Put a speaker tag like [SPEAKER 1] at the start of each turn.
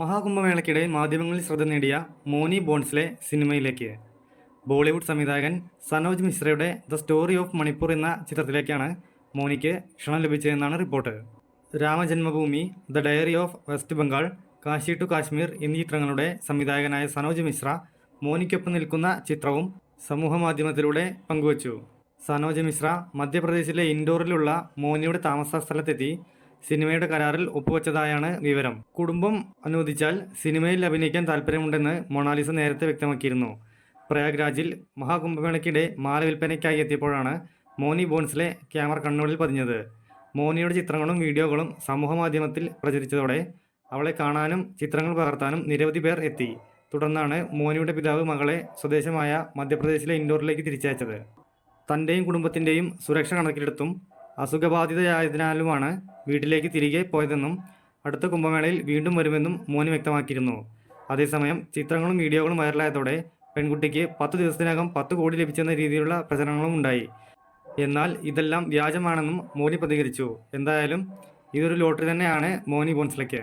[SPEAKER 1] മഹാകുംഭമേളയ്ക്കിടെ മാധ്യമങ്ങളിൽ ശ്രദ്ധ നേടിയ മോനി ബോൺസിലെ സിനിമയിലേക്ക്. ബോളിവുഡ് സംവിധായകൻ സനോജ് മിശ്രയുടെ ദ സ്റ്റോറി ഓഫ് മണിപ്പൂർ എന്ന ചിത്രത്തിലേക്കാണ് മോനിക്ക് ക്ഷണം ലഭിച്ചതെന്നാണ് report. Ramajanmabhoomi the diary of West Bengal Kashi to Kashmir എന്നീ ചിത്രങ്ങളുടെ സംവിധായകനായ സനോജ് മിശ്ര മോനിക്കൊപ്പം നിൽക്കുന്ന ചിത്രവും സമൂഹമാധ്യമത്തിലൂടെ പങ്കുവച്ചു. സനോജ് മിശ്ര മധ്യപ്രദേശിലെ ഇൻഡോറിലുള്ള മോനിയുടെ താമസ സ്ഥലത്തെത്തി സിനിമയുടെ കരാറിൽ ഒപ്പുവെച്ചതായാണ് വിവരം. കുടുംബം അനുവദിച്ചാൽ സിനിമയിൽ അഭിനയിക്കാൻ താല്പര്യമുണ്ടെന്ന് മൊണാലിസ നേരത്തെ വ്യക്തമാക്കിയിരുന്നു. പ്രയാഗ്രാജിൽ മഹാകുംഭമേളയ്ക്കിടെ മാല വിൽപ്പനയ്ക്കായി എത്തിയപ്പോഴാണ് മോനി ബോൺസിലെ ക്യാമറ കണ്ണുകളിൽ പതിഞ്ഞത്. മോനിയുടെ ചിത്രങ്ങളും വീഡിയോകളും സമൂഹമാധ്യമത്തിൽ പ്രചരിച്ചതോടെ അവളെ കാണാനും ചിത്രങ്ങൾ പകർത്താനും നിരവധി പേർ എത്തി. തുടർന്നാണ് മോനിയുടെ പിതാവ് മകളെ സ്വദേശമായ മധ്യപ്രദേശിലെ ഇൻഡോറിലേക്ക് തിരിച്ചയച്ചത്. തന്റെയും കുടുംബത്തിന്റെയും സുരക്ഷ കണക്കിലെടുത്തും അസുഖബാധിതയായതിനാലുമാണ് വീട്ടിലേക്ക് തിരികെ പോയതെന്നും അടുത്ത കുംഭമേളയിൽ വീണ്ടും വരുമെന്നും മോനി വ്യക്തമാക്കിയിരുന്നു. അതേസമയം ചിത്രങ്ങളും വീഡിയോകളും വൈറലായതോടെ പെൺകുട്ടിക്ക് പത്ത് ദിവസത്തിനകം പത്ത് കോടി ലഭിച്ചെന്ന രീതിയിലുള്ള പ്രചരണങ്ങളും ഉണ്ടായി. എന്നാൽ ഇതെല്ലാം വ്യാജമാണെന്നും മോനി പ്രതികരിച്ചു. എന്തായാലും ഇതൊരു ലോട്ടറി തന്നെയാണ് മോനി ബോൺസ്ലയ്ക്ക്.